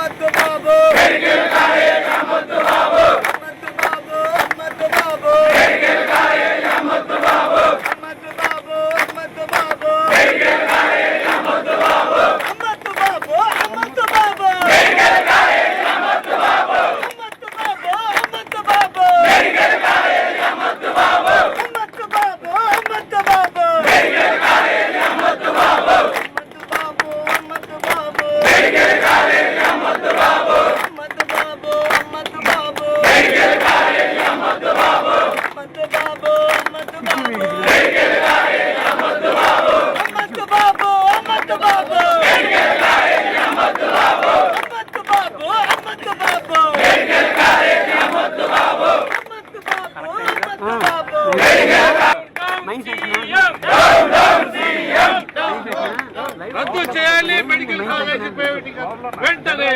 Ahmad Babu. రద్దు చేయాలి medical college వెంటనే.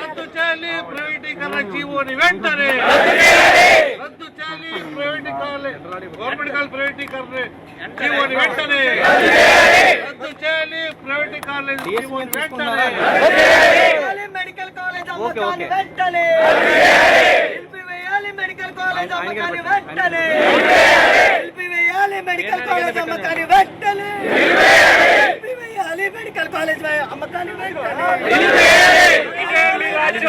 రద్దు చేయాలి ప్రైవేటీకరణ జీవోని వెంటనే. రద్దు చేయాలి ప్రైవేట్ కాలేజ్ గవర్నమెంట్ కాలేజ్ ప్రైవేటీకరణ జీవోని వెంటనే. రద్దు చేయాలి ప్రైవేట్ కాలేజ్ జీవోని వెంటనే. వేయాలి మెడికల్ కాలేజ్ అమ్మకాన్ని వెంటనే నిలిపివేయాలి మెడికల్ కాలేజ్ అమ్మకాన్ని వెంటనే నిలిపివేయాలి మెడికల్ కాలేజ్ అమ్మకాన్ని వెంటనే నిలిపివేయాలి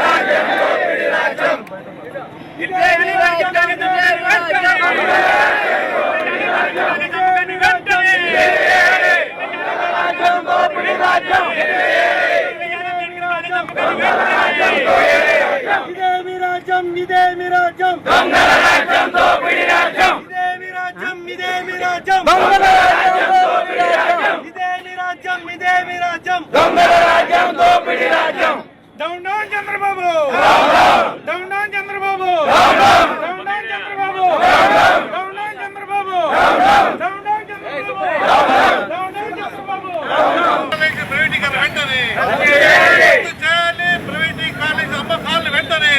ఇదేమి రాజ్యం ఇదేమి రాజ్యం ఇదేమి రాజ్యం ఇదేమి రాజ్యం ఇదేమి రాజ్యం ఇదేమి రాజ్యం డౌన్ డౌన్ చంద్రబాబు రద్దు చేయాలి. ప్రైవేటీ కాలేజ్ అమ్మకాలను వెంటనే.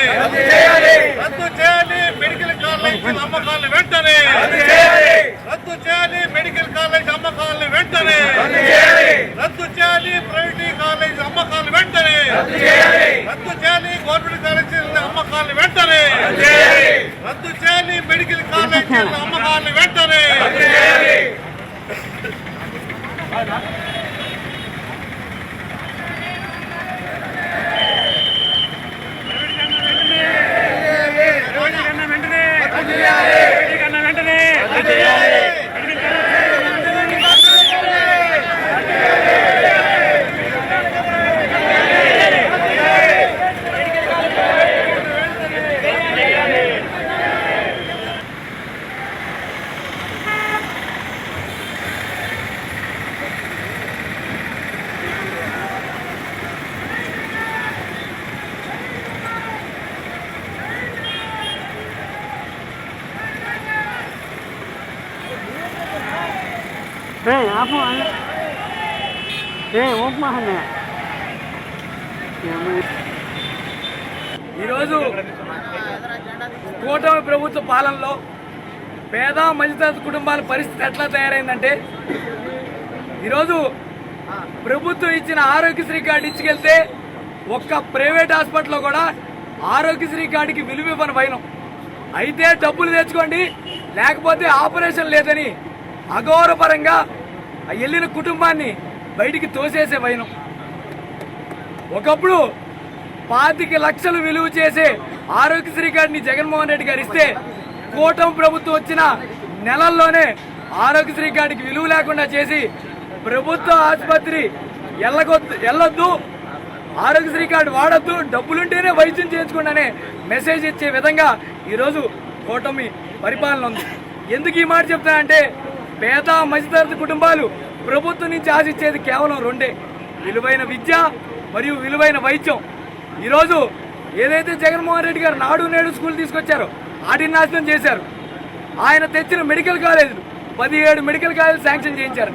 రద్దు చేయాలి. మెడికల్ కాలేజ్ అమ్మకాలను వెంటనే. రద్దు చేయాలి. మెడికల్ కాలేజ్ అమ్మకాలను వెంటనే రద్దు చేయాలి ప్రైవేటీ కాలేజ్ అమ్మకాలను వెంటనే రద్దు చేయాలి గవర్నమెంట్ కాలేజ్ అమ్మకాలను వెంటనే రద్దు చేయాలి మెడికల్ కాలేజ్ అమ్మకాలను వెంటనే ఈరోజు కూటమి ప్రభుత్వ పాలనలో పేద మధ్యతరగతి కుటుంబాల పరిస్థితి ఎట్లా తయారైందంటే ఈరోజు ప్రభుత్వం ఇచ్చిన ఆరోగ్యశ్రీ కార్డు ఇచ్చికెళ్తే ఒక్క ప్రైవేట్ హాస్పిటల్లో కూడా ఆరోగ్యశ్రీ కార్డుకి విలువ ఇవ్వని వైనం అయితే డబ్బులు తెచ్చుకోండి లేకపోతే ఆపరేషన్ లేదని అగౌరవపరంగా ఆ వెళ్ళిన కుటుంబాన్ని బయటికి తోసేసే వైనం. ఒకప్పుడు పాతిక లక్షలు విలువ చేసే ఆరోగ్యశ్రీ కార్డుని జగన్మోహన్ రెడ్డి గారు ఇస్తే కూటమి ప్రభుత్వం వచ్చిన నెలల్లోనే ఆరోగ్యశ్రీ కార్డుకి విలువ లేకుండా చేసి ప్రభుత్వ ఆసుపత్రి ఎల్లగొద్దు వెళ్ళొద్దు ఆరోగ్యశ్రీ కార్డు వాడొద్దు డబ్బులుంటేనే వైద్యం చేయించుకోండి మెసేజ్ ఇచ్చే విధంగా ఈరోజు కూటమి పరిపాలన ఉంది. ఎందుకు ఈ మాట చెప్తానంటే పేద మధ్యతరగతి కుటుంబాలు ప్రభుత్వం నుంచి ఆశించేది కేవలం రెండే. విలువైన విద్య మరియు విలువైన వైద్యం. ఈరోజు ఏదైతే జగన్మోహన్ రెడ్డి గారు నాడు నేడు స్కూల్ తీసుకొచ్చారో వాటిని నాశనం చేశారు. ఆయన తెచ్చిన మెడికల్ కాలేజీలు పదిహేడు మెడికల్ కాలేజీలు శాంక్షన్ చేయించారు.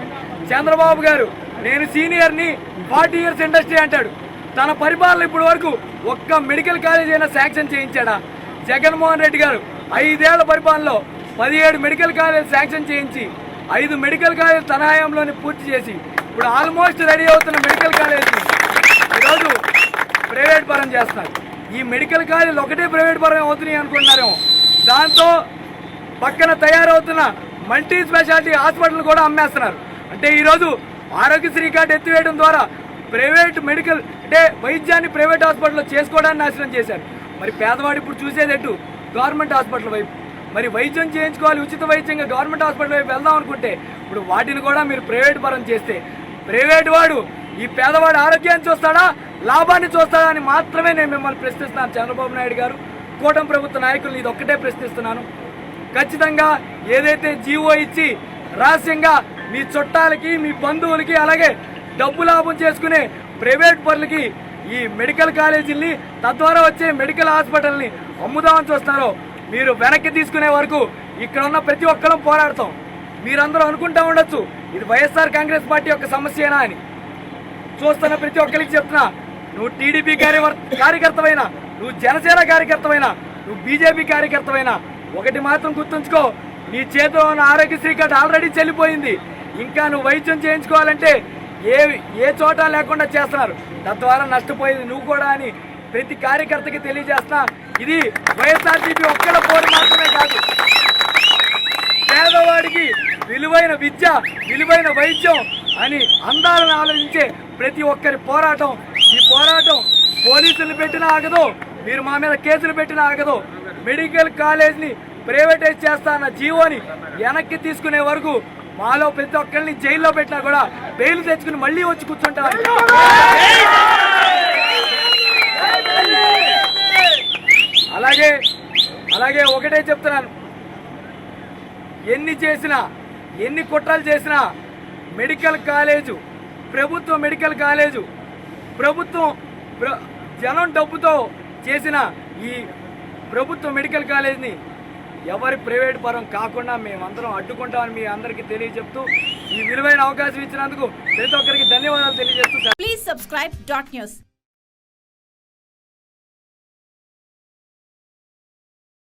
చంద్రబాబు గారు నేను సీనియర్ని ఫార్టీ ఇయర్స్ ఇండస్ట్రీ అంటాడు. తన పరిపాలన ఇప్పటి వరకు ఒక్క మెడికల్ కాలేజ్ అయినా శాంక్షన్ చేయించాడా? జగన్మోహన్ రెడ్డి గారు ఐదేళ్ళ పరిపాలనలో పదిహేడు మెడికల్ కాలేజ్ శాంక్షన్ చేయించి ఐదు మెడికల్ కాలేజ్ తన హయాంలోనే పూర్తి చేసి ఇప్పుడు ఆల్మోస్ట్ రెడీ అవుతున్న మెడికల్ కాలేజ్. ఈరోజు ప్రైవేట్ పరం చేస్తున్నారు. ఈ మెడికల్ కాలేజీలు ఒకటే ప్రైవేట్ పరం అవుతున్నాయి అనుకుంటున్నారేమో. దాంతో పక్కన తయారవుతున్న మల్టీ స్పెషాలిటీ హాస్పిటల్ కూడా అమ్మేస్తున్నారు. అంటే ఈరోజు ఆరోగ్యశ్రీ కార్డు ఎత్తివేయడం ద్వారా ప్రైవేట్ మెడికల్ అంటే వైద్యాన్ని ప్రైవేట్ హాస్పిటల్లో చేసుకోవడానికి నాశనం చేశారు. మరి పేదవాడు ఇప్పుడు చూసేదట్టు గవర్నమెంట్ హాస్పిటల్ వైపు. మరి వైద్యం చేయించుకోవాలి ఉచిత వైద్యంగా గవర్నమెంట్ హాస్పిటల్ వైపు వెళ్దాం అనుకుంటే ఇప్పుడు వాటిని కూడా మీరు ప్రైవేట్ పరం చేస్తే ప్రైవేట్ వాడు ఈ పేదవాడు ఆరోగ్యాన్ని చూస్తాడా లాభాన్ని చూస్తాడా అని మాత్రమే నేను మిమ్మల్ని ప్రశ్నిస్తున్నాను చంద్రబాబు నాయుడు గారు. కూటమి ప్రభుత్వ నాయకులు ఇది ఒక్కటే ప్రశ్నిస్తున్నాను. ఖచ్చితంగా ఏదైతే జీవో ఇచ్చి రహస్యంగా మీ చుట్టాలకి మీ బంధువులకి అలాగే డబ్బు లాభం చేసుకునే ప్రైవేట్ పనులకి ఈ మెడికల్ కాలేజీల్ని తద్వారా వచ్చే మెడికల్ హాస్పిటల్ని అమ్ముదామని చూస్తున్నారో మీరు వెనక్కి తీసుకునే వరకు ఇక్కడ ఉన్న ప్రతి ఒక్కరం పోరాడతాం. మీరందరూ అనుకుంటా ఉండొచ్చు ఇది వైఎస్ఆర్ కాంగ్రెస్ పార్టీ యొక్క సమస్యేనా అని. చూస్తున్న ప్రతి ఒక్కరికి చెప్తున్నా నువ్వు టీడీపీ కార్యవర్ కార్యకర్తవైనా నువ్వు జనసేన కార్యకర్తవైనా నువ్వు బీజేపీ కార్యకర్తవైనా ఒకటి మాత్రం గుర్తుంచుకో నీ చేతిలో ఉన్న ఆరోగ్యశ్రీ కార్డు ఆల్రెడీ చెల్లిపోయింది. ఇంకా నువ్వు వైద్యం చేయించుకోవాలంటే ఏ ఏ చోట లేకుండా చేస్తున్నారు. తద్వారా నష్టపోయేది నువ్వు కూడా అని ప్రతి కార్యకర్తకి తెలియజేస్తున్నా ఇది వైఎస్ఆర్సీపీ ఒక్కల పోరు మాత్రమే కాదు. పేదవాడికి విలువైన విద్య విలువైన వైద్యం అని అందాలను ఆలోచించే ప్రతి ఒక్కరి పోరాటం. ఈ పోరాటం పోలీసులు పెట్టినా ఆగదు మీరు మా మీద కేసులు పెట్టినా ఆగదు. మెడికల్ కాలేజ్ని ప్రైవేటైజ్ చేస్తా అన్న జీవోని వెనక్కి తీసుకునే వరకు మాలో ప్రతి ఒక్కరిని జైల్లో పెట్టినా కూడా బెయిల్ తెచ్చుకుని మళ్ళీ వచ్చి కూర్చుంటారు. అలాగే అలాగే ఒకటే చెప్తున్నాను. ఎన్ని చేసినా ఎన్ని కుట్రలు చేసినా మెడికల్ కాలేజు ప్రభుత్వ మెడికల్ కాలేజు ప్రభుత్వం ప్ర- జనం డబ్బుతో చేసిన ఈ ప్రభుత్వ మెడికల్ కాలేజ్ని ఎవరి ప్రైవేట్ పరం కాకుండా మేమందరం అడ్డుకుంటామని మీ అందరికీ తెలియజెప్తూ ఈ విలువైన అవకాశం ఇచ్చినందుకు ప్రతి ఒక్కరికి ధన్యవాదాలు తెలియజేస్తూ ప్లీజ్ సబ్స్క్రైబ్ డాట్ న్యూస్